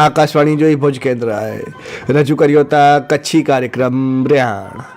આકાશવાણી જોઈ ભુજ કેન્દ્રએ રજૂ કર્યો હતા કચ્છી કાર્યક્રમ રેહાણ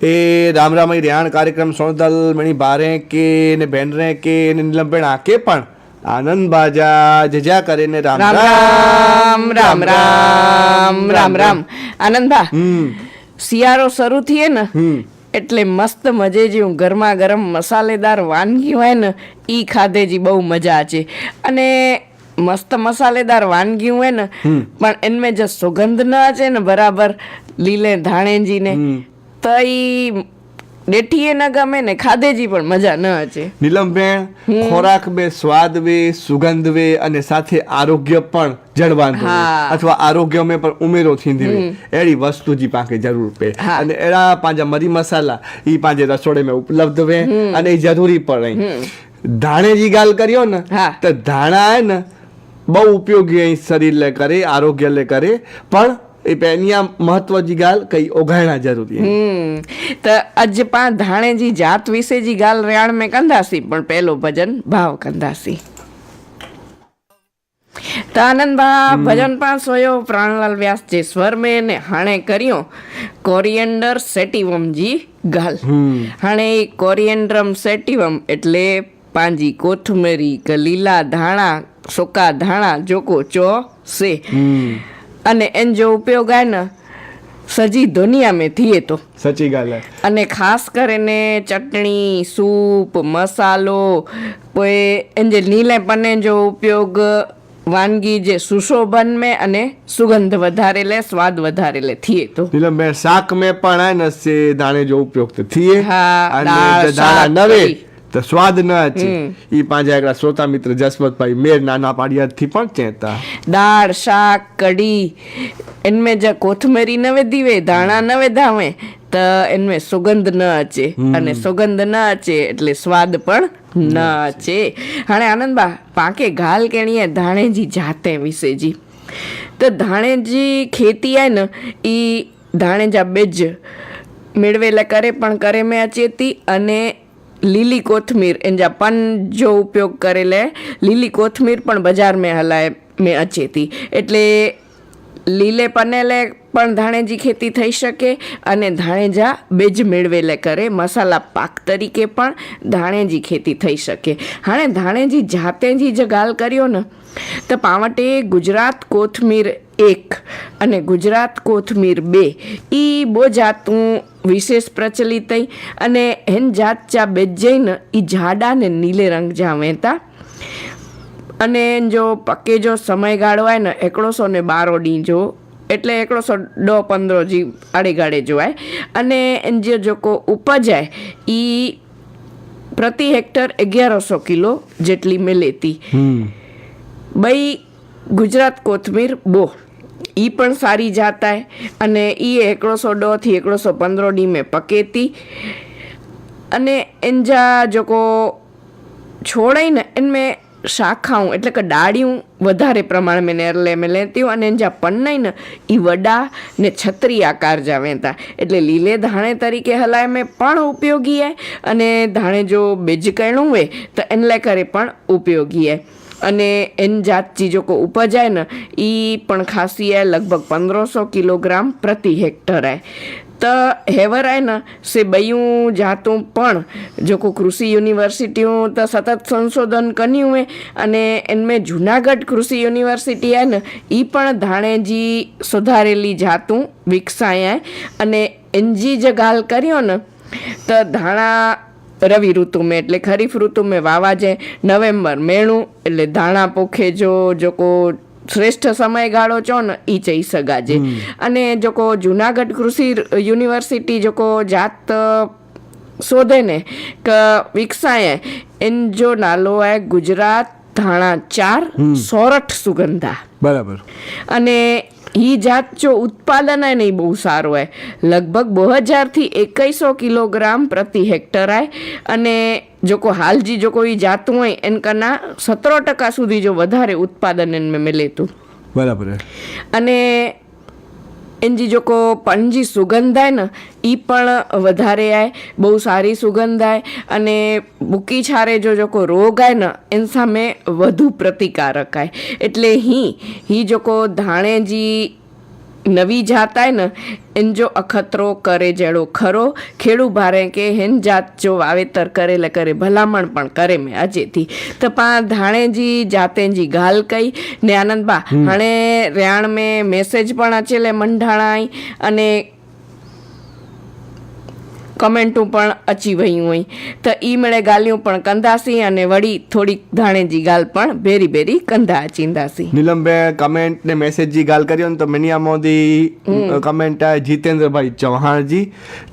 એ રામ રામય રહ્યાણ કાર્યક્રમ સોનદલ મણી બારે કે ને બેનરે કે ને નીલમબેન આકે પણ આનંદ બાજા જજા કરીને રામ રામ. રામ રામ રામ રામ આનંદભા શિયાળો શરૂ થયે ને એટલે મસ્ત મજે જેવું ગરમા ગરમ મસાલેદાર વાનગી હોય ને ઈ ખાધેજી બહુ મજા છે. અને મસ્ત મસાલેદાર વાનગી હોય ને પણ એનમે જે સુગંધ ન છે ને બરાબર લીલે ધાણેજી ને હમ. તો ઈ ડેઠીએ ન ગમે ને ખાધેજી પણ મજા ન છે નીલમબેન ખોરાક બે સ્વાદ બે સુગંધ બે અને સાથે આરોગ્ય પણ જળવાન. અથવા આરોગ્ય મેં પણ ઉમેરો થીંદી વે એડી વસ્તુ જી પાંકે જરૂર પે. અને એડા પાંજા મરી મસાલા ઈ પાંજે રસોડે में ઉપલબ્ધ વે અને ઈ જરૂરી પડે ધાણે જી ગાલ કર્યો ને. તો ધાણા હે ને બહુ ઉપયોગી શરીર લે કરે આરોગ્ય લે કરે. પણ એ પેનિયા મહત્વ જી ગાલ કઈ ઓઘાણા જરૂરી હમ. તો અજ પા ધાણે જી જાત વિશે જી ગાલ રેણ મેં કંદાસી પણ પહેલો ભજન ભાવ કંદાસી તો આનંદભા ભજન પાસ હોયો પ્રાણલાલ વ્યાસ જે સ્વર મેં ને હાણે કર્યો કોરિયન્ડર સેટિવમ જી ગાલ. હાણે કોરિયન્ડ્રમ સેટિવમ એટલે પાંજી કોથમરી કે લીલા ધાણા સોકા ધાણા જોકો ચો સે. અને એન જો ઉપયોગ આ ને સજી દુનિયા મેં થઈએ તો. સચી ગાલ. અને ખાસ કરીને ચટણી સૂપ મસાલો કોઈ એન જે નીલેપને જો ઉપયોગ વાનગી જે સુશોભન મેં અને સુગંધ વધારે લે સ્વાદ વધારે લે થઈએ તો. એટલે મેં શાક મેં પણ આ ને સે દાણે જો ઉપયોગ તો થઈએ હા દાળ નવે તો સ્વાદ ન છે. એ પાંચ આગળ શ્રોતા મિત્ર જસવંતભાઈ મેર નાના પાડિયાથી પણ ચેતા દાળ શાક કઢી એનમે જ કોથમરી નવે દીવે ધાણા નવે ધામે તો એનમે સુગંધ ન અચે અને સુગંધ ન અચે એટલે સ્વાદ પણ ન અચે હાણે આનંદબા પાકે ઘાલ કેણીએ ધાણેજી જાતે વિશેજી. તો ધાણેજી ખેતી આય ને એ ધાણેજા બેજ મેળવેલા કરે પણ કરે મેં અચેતી અને લીલી કોથમીર એના પન જો ઉપયોગ કરેલે, લીલી કોથમીર પણ બજાર મેં હલાય મેં અચેતી. એટલે લીલે પનેલે પણ ધાણેજી ખેતી થઈ શકે અને ધાણેજા બેજ મેળવેલે કરે, મસાલા પાક તરીકે પણ ધાણેજી ખેતી થઈ શકે. હાણે ધાણેજી જાતેજી જ ગાલ કર્યો ને તો પાવટે ગુજરાત કોથમીર એક અને ગુજરાત કોથમીર બે. ઈ બહુ જાતું વિશેષ પ્રચલિત થઈ અને હેન જાત ચા બેજ જઈને એ જાડા ને નીલે રંગ જામેતા અને જો પકે જો સમયગાળો ગાળવાય ને એકડોસો ને બારો ડી જો, એટલે એકડોસો દો પંદરો જી આડે ગાડે જોવાય. અને એન જે જોકો ઉપજાય એ પ્રતિ હેક્ટર અગિયારસો કિલો જેટલી મેલેતી. હમ. બઈ, ગુજરાત કોથમીર બો. એ પણ સારી જાતાય અને એ એકડોસો ડો થી એકડોસો પંદરો ડી મેં પકેતી. અને એંજા જોકો છોડાઈને એનમેં શાખાઓ એટલે કે ડાળીઓ વધારે પ્રમાણ મેં નેરલે મેં લેતી હું અને જ્યાં પન્નાઈને એ વડા ને છત્રી આકાર જાવેતા એટલે લીલે ધાણે તરીકે હલાય મેં પણ ઉપયોગી હે અને ધાણે જો બીજ કણું હોય તો એને કરે પણ ઉપયોગી હે. અને એન જાત ચીજો કો ઉપજાય ને એ પણ ખાસી હે, લગભગ પંદરસો કિલોગ્રામ પ્રતિ હેક્ટર હે. તો હેવર આય ને, સે બયું જાતું પણ, જો કો કૃષિ યુનિવર્સિટીઓ તો સતત સંશોધન કર્યું હે, અને એનમે જૂનાગઢ કૃષિ યુનિવર્સિટી હે ને એ પણ ધાણેજી સુધારેલી જાતું વિકસાયા અને એનજી જે ગાલ કર્યો ને, તો ધાણા રવિ ઋતુ में એટલે ખરીફ ઋતુ में વાવા જે નવેમ્બર મેણું એટલે ધાણા પોખે જો જોકો શ્રેષ્ઠ સમયગાળો ચો ને એ ચઈ સગાજે અને જોકો જુનાગઢ કૃષિ યુનિવર્સિટી જોકો જાત શોધે ને કે વિકસાય એન જો નાલો હે ગુજરાત ધાણા ચાર સોરઠ સુગંધા. બરાબર. અને એ જાત જો ઉત્પાદન નહીં બહુ સારું હોય. લગભગ બે હજારથી એકવીસો કિલોગ્રામ પ્રતિ હેક્ટર આય. અને જો કોઈ હાલજી જો કોઈ જાતું હોય એન કરના સત્તર ટકા સુધી જો વધારે ઉત્પાદન એને મેં લેતું. બરાબર અને એનજી જો કો પણજી સુગંધ આવે ને એ પણ વધારે આવે બહુ સારી સુગંધ આવે અને બુકી છારે જો જોકો રોગ આવે ને, એન સામે વધુ પ્રતિકારક આવે એટલે હી હી જોકો ધાણેજી નવી જાત આય ને એન જો અખતરો કરે જેડો ખરો ખેડૂ ભારે કે હેન જાત જો વાવેતર કરેલે કરે ભલામણ પણ કરે મેં અજેથી તો પા ધાણેજી જાતેજી ગાલ કઈ ને આનંદબા હણે રેણ में મેસેજ પણ અચેલે મંઢાણાઈ અને કમેન્ટું પણ અચી વયું હોય. તો એ મળે ગાલ્યું પણ કંદાસી અને વળી થોડીક ધાણેજી ગાલ પણ બેરી બેરી કંદા અચીંદાસી નીલમબે કમેન્ટ ને મેસેજ જી ગાલ કર્યો ને તો મિનિયા મોદી કમેન્ટ આ જીતેન્દ્રભાઈ ચૌહાણજી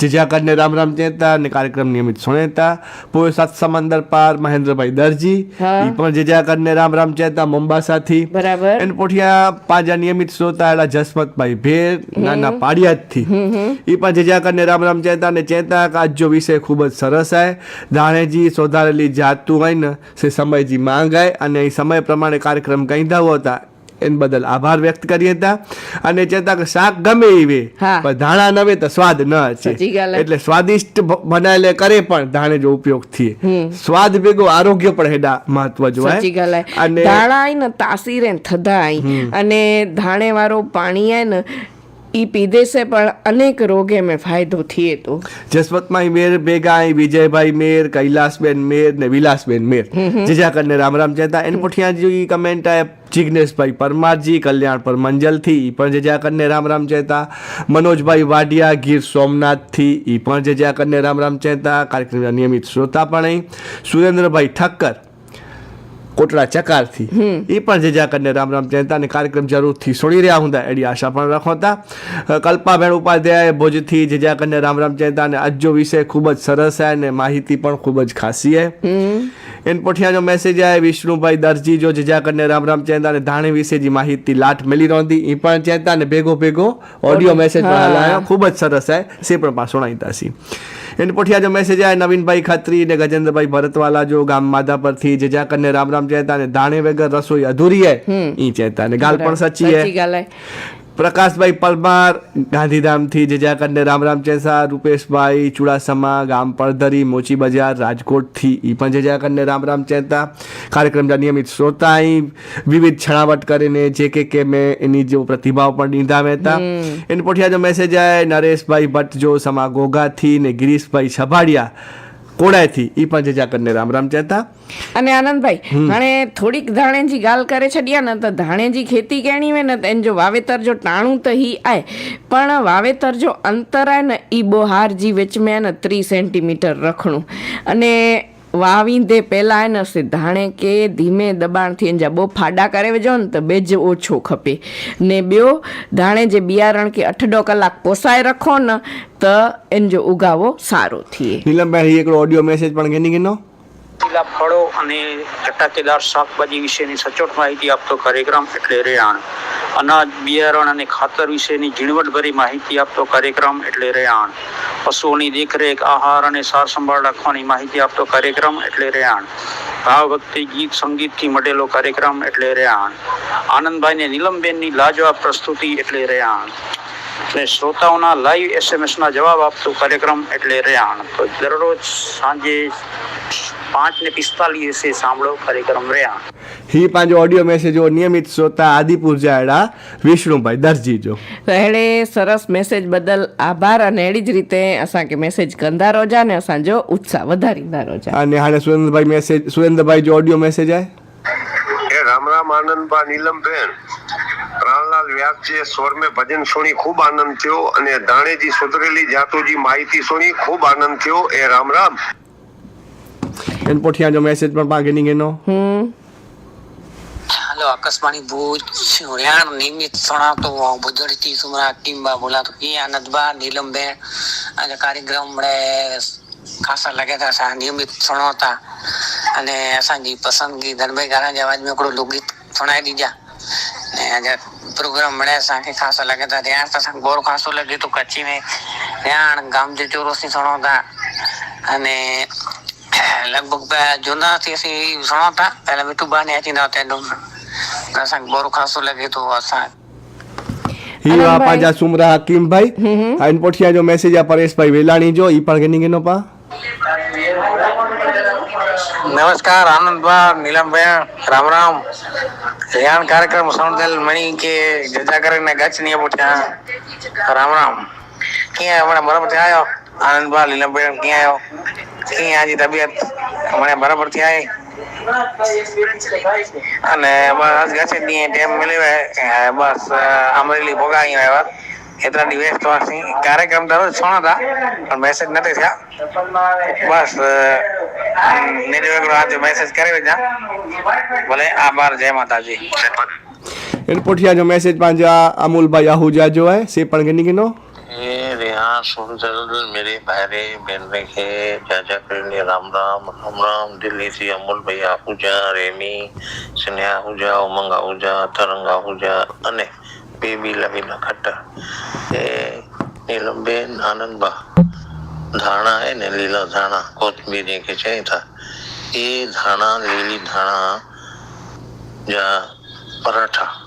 જીજાકર ને રામ રામ ચેતા ને કાર્યક્રમ નિયમિત સુનેતા પોય સાત સમંદર પાર મહેન્દ્રભાઈ દરજી એ પણ જીજાકર ને રામ રામ ચેતા મુંબાસાથી બરાબર. એને પોઠિયા પાંજા નિયમિત શ્રોતા એલા જસમતભાઈ ભેર નાના પાડિયાદથી એ પણ જીજાકર ને રામ રામ ચેતા ને ચેતા કાજો વિષય ખૂબ જ સરસ આય દાણેજી સોધારેલી જાતું હોય ને તે સમયજી માંગ આય અને એ સમય પ્રમાણે કાર્યક્રમ કહીદાવો હતા એન બદલ આભાર વ્યક્ત કરીએ હતા. અને ચેતા કે શાક ગમે એવી હા. પણ ધાણા નવે તો સ્વાદ ન છે. એટલે સ્વાદિષ્ટ બનાયેલે બનાવેલે કરે પણ ધાણે જો ઉપયોગથી. સ્વાદ ભેગો આરોગ્ય પણ હેડા મહત્વ જોવાય અને ધાણા આય ને તાસીરે થધા આય. અને ધાણે વાળો પાણી આય ને ઈ પીધે સે પણ અનેક રોગે મેં ફાયદો થયે તો. જસવંતભાઈ મેર બેગાઈ વિજયભાઈ મેર કૈલાસબેન મેર ને વિલાસબેન મેર. જીજાકર ને રામ રામ ચેતા એને પોઠિયા જી કમેન્ટ આ જિગ્નેશભાઈ પરમારજી કલ્યાણ પર મંજલથી ઈ પણ જીજાકર ને રામ રામ ચેતા મનોજભાઈ વાડિયા ગીર સોમનાથથી ઈ પણ જીજાકર ને રામ રામ ચેતા કાર્યક્રમના નિયમિત શ્રોતા પણ સુરેન્દ્રભાઈ ઠક્કર કોટડા ચકારથી એ પણ જજાકરને રામ રામ જયંતા અને કાર્યક્રમ જરૂરથી છોડી રહ્યા હતા એડી આશા પણ રાખો હતા કલ્પાબેન ઉપાધ્યાય ભુજથી કરીને રામ રામ જયંતા અને આજનો વિષય ખૂબ જ સરસ છે અને માહિતી પણ ખૂબ જ ખાસી છે. એન પોઠિયાનો મેસેજ આવે વિષ્ણુભાઈ દરજી જો જજાકરને રામ રામ ચેતા અને ધાણી વિશે જે માહિતી લાટ મળી નહોતી એ પણ ચેતા અને ભેગો ભેગો ઓડિયો મેસેજ પણ ખૂબ જ સરસ છે. સે પણ પાછો સુણાઈતા સી એને પોઠિયા જો મેસેજ આવે નવીનભાઈ ખત્રી ને ગજેન્દ્રભાઈ ભરતવાલા જો ગામ માધા પરથી જજાકરને રામ રામ ચેતા અને ધાણે વગર રસોઈ અધૂરી હે ઈ ચેતા. અને ગાલ પણ સચી હે. પ્રકાશભાઈ પરમાર ગાંધીધામથી જજાકંડે રામ રામ ચેસા રૂપેશભાઈ ચુડાસમા ગામ પડધરી મોચી બજાર રાજકોટથી એ પણ જજાકંડે રામ રામ ચેતા. કાર્યક્રમના નિયમિત શ્રોતા વિવિધ છણાવટ કરીને જે કે કે મેં એની જેવો પ્રતિભાવ પણ નિંદાવે હતા. એની પોઠિયા જો મેસેજ આવે નરેશભાઈ ભટ્ટ જો સમા ગોગાથી ને ગિરીશભાઈ છભાડિયા. કોડાયથી એ પણ જજાકરને રામ રામ ચેતા અને આનંદભાઈ અને થોડીક ધાણેજી ગાલ કરે છડિયા ને તો ધાણેજી ખેતી કેણી ને તો એને જો વાવેતર જો ટાણું તો હી આય. પણ વાવેતર જો અંતર આય ને ઈ બહુ હારજી વેચ મેં ને ત્રીસ સેન્ટીમીટર રખણું. અને વાવીંદે પહેલાં એને સિદ્ધાણે ધાણે કે ધીમે દબાણથી એને બહુ ફાડા કરે જો ને તો બેજ ઓછો ખપે. ને બ્યો, ધાણે જે બિયારણ કે અઠડો કલાક પોસાય રખો ને, તો એને જો ઉગાવો સારો થયે. નીલમભાઈ એકડો ઓડિયો મેસેજ પણ ગેની ગેનો લીલા ફળો અને ચટાકેદાર શાકભાજી વિશેની સચોટ માહિતી આપતો કાર્યક્રમ એટલે રેયાણ. અનાજ, બિયારણ અને ખાતર વિશેની ઝીણવટભરી માહિતી આપતો કાર્યક્રમ એટલે રેયાણ. પશુઓની દેખરેખ, આહાર અને સાર સંભાળ રાખવાની માહિતી આપતો કાર્યક્રમ એટલે રેયાણ. ભાવ ભક્તિ, ગીત, સંગીતથી મળેલો કાર્યક્રમ એટલે રેયાણ. આનંદભાઈને નીલમબેનની લાજવાબ પ્રસ્તુતિ એટલે રેયાણ. અને શ્રોતાઓના લાઈવ એસએમએસના જવાબ આપતો કાર્યક્રમ એટલે રેહાણ તો દરરોજ સાંજે પાંચ ને પિસ્તાલીસે સાંભળો કાર્યક્રમ રહ્યા હી પાંજો ઓડિયો મેસેજો નિયમિત શ્રોતા આદિપુર જાડા વિષ્ણુભાઈ દરજી જો હેડે સરસ મેસેજ બદલ આભાર અને એડી જ રીતે અસાંકે મેસેજ કંદા રોજા ને અસાંજો ઉત્સાહ વધારીંદા રોજા. અને હાડે સુરેન્દ્રભાઈ મેસેજ સુરેન્દ્રભાઈ જો ઓડિયો મેસેજ આય? એ રામ રામ આનંદબા નીલમબેન પ્રાણલાલ વ્યાસજી સ્વરમે ભજન સુણી ખૂબ આનંદ થયો અને દાણેજી સુધરેલી જાતુજી માહિતી સુણી ખૂબ આનંદ થયો. એ રામ રામ. એને પોઠિયા જો મેસેજ પણ પાકે નહીં ગેનો હેલો આકાશવાણી ભુજ સુર્યાણ નિયમિત સણાતો ભુજડથી સુમરા કિંબા બોલાતો. એ આનંદબા નીલમબેન આજે કાર્યક્રમ ખાસા લાગ્યા હતા સા નિયમિત સણોતા અને અસાંજી પસંદગી ધનભાઈ ગારા જે અવાજમાં એકડું લોકગીત સણાઈ દીધા. ને આજે પ્રોગ્રામ મળ્યા સાંખે ખાસા લાગ્યા હતા. ત્યાં તસા ગોર ખાસો લાગ્યું હતું. કચ્છી મેં ત્યાં ગામજે ચોરોસી સણોતા અને सुणो था अने लॻभॻि ॿ जूनासी असीं सुणो था पहिरियों मिठू बाने अचींदा हुआ तेॾो त असांखे गोड़ ख़ासो लॻे थो असां ही આનંદભાઈ. આ પાંજા સુમરા હકીમભાઈ આ એન પોઠિયા જો મેસેજ આ પરેશભાઈ વેલાણી જો ઈ પણ કેની કેનો પા નમસ્કાર આનંદભા નીલમભાઈ રામ રામ રિયાણ કાર્યક્રમ સૌંદલ મણી કે જજા કરીને ગચ્છ નહીં પૂછ્યા રામ રામ ક્યાં હમણાં બરાબર થી આવ્યો આનંદભા નીલમભાઈ ક્યાં આવ્યો ક્યાં આજી તબિયત? હમણાં બરાબરથી આવી અને બસ ગચ્છ દી ટેમ મળ્યો હે, બસ અમરેલી ભોગાઈ આવ્યા એટલા દિવસ તો કાર્યક્રમ તો સોના હતા, પણ મેસેજ નથી થયા. બસ નિર્વેગરો આજે મેસેજ કરી વેજા ભલે, આભાર, જય માતાજી. એરપોર્ટ જો મેસેજ પાંજા અમુલભાઈ આહુજા જો હે સે પણ કેની કેનો મારા સુરજલ મેરે ભાઈરે બહેનને કે જાજા કરીને રામ રામ રામ રામ દિલ્હીથી અમુલભાઈ આહુજા રેમી સ્નેહા આહુજા ઉમંગ આહુજા તરંગ આહુજા અને બેબી લવિના ખટ્ટર એ નીલમબેન આનંદબા ધાણા એ ને લીલા ધાણા કોથમીર કે છે એ ધાણા લીલી ધાણા જા પરાઠા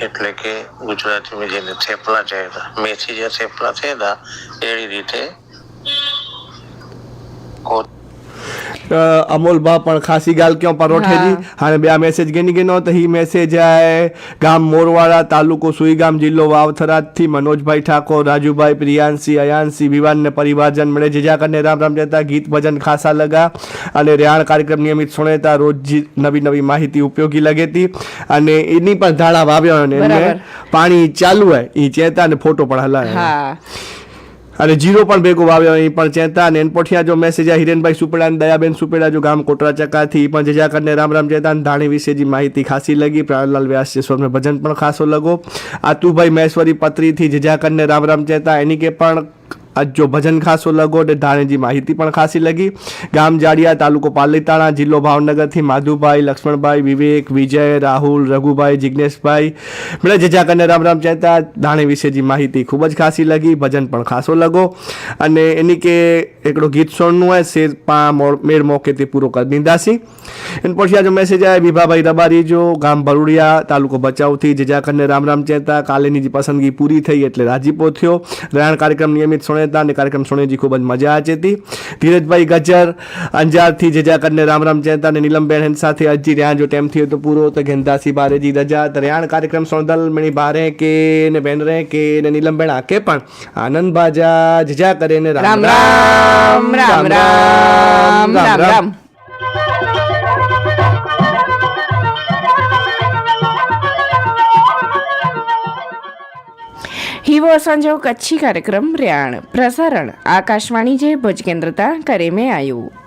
એટલે કે ગુજરાતીમાં જેને થેપલા છે મેથી જે થેપલા થયા એવી રીતે કોથ અ, અમોલબા પણ ખાસી ગાલ ક્યાં પરોઠે જી? હાને બે આ મેસેજ કેની કેનો તો હી મેસેજ આય. ગામ મોરવાડા તાલુકો સુઈગામ જિલ્લો मनोज भाई મનોજભાઈ ઠાકોર રાજુભાઈ પ્રિયાંશી અયાનસી વિવાન ને પરિવારજન મળે જેજા કરીને રામ રામ જતા ગીત ભજન ખાસા લગા અને રેહાણ કાર્યક્રમ નિયમિત સુણેતા રોજ નવી નવી માહિતી ઉપયોગી લગેતી અને એની પણ ધાડા વાવ્યો અને પાણી ચાલુ હોય એ ચેતા અને ફોટો પણ હલાય અને જીરો પણ ભેગો વાવ્યો. અહીં પણ ચેતા અને એન પોઠિયા જો મેસેજ આ હિરેનભાઈ સુપેડા દયાબેન સુપેડા જો ગામ કોટરા ચકાથી. પણ જજા કરીને રામ રામ ચેતા અને ધાણી વિશે જી માહિતી ખાસી લગી. પ્રાણલાલ વ્યાસ છે સ્વર્ણ ભજન પણ ખાસો લગો. આતુભાઈ મહેશ્વરી પત્રીથી જજા કરીને રામ રામ ચેતા. એની કે પણ આજ જો ભજન ખાસો લગો ને ધાણીજી માહિતી પણ ખાસી લગી. ગામ જાડિયા, તાલુકો પાલીતાણા, જિલ્લો ભાવનગરથી માધુભાઈ, લક્ષ્મણભાઈ, વિવેક, વિજય, રાહુલ, રઘુભાઈ જિજ્ઞેશભાઈ જજા કરીને રામ રામ ચહેતા, ધાણી વિશેજી માહિતી ખૂબ જ ખાસી લગી, ભજન પણ ખાસો લગો. અને એની કે એકડો ગીત સોણનું હોય, શેર પા મેળ મોકે તે પૂરો કરી દીધાસી એન પછી આજે મેસેજ આવે વિભાભાઈ રબારી જો, ગામ ભરૂડિયા, તાલુકો ભચાઉથી જજા કરીને રામ રામ ચહેતા, કાલેની જે પસંદગી પૂરી થઈ એટલે રાજીપો થયો. રાયણ કાર્યક્રમ નિયમિત સુણેતા અને કાર્યક્રમ સુણેજી ખૂબ જ મજા આચેતી ધીરજભાઈ ગજર અંજારથી જેજા રામ રામ ચેતા અને નીલમબેન એન સાથે હજી રહ્યા. જો ટેમ થયો તો પૂરો તો ઘેંદાસી બારેજી રજા રયાણ કાર્યક્રમ સોનદલ મણી બારે કે ને બેન રે કે ને નીલમબેન આકે પણ આનંદ બાજા જજા કરે ને રામ રામ રામ રામ રામ રામ. દીવો સંજો કચ્છી કાર્યક્રમ રિયાણ પ્રસારણ આકાશવાણી જે ભુજ કેન્દ્રતા કરે મેં આવ્યું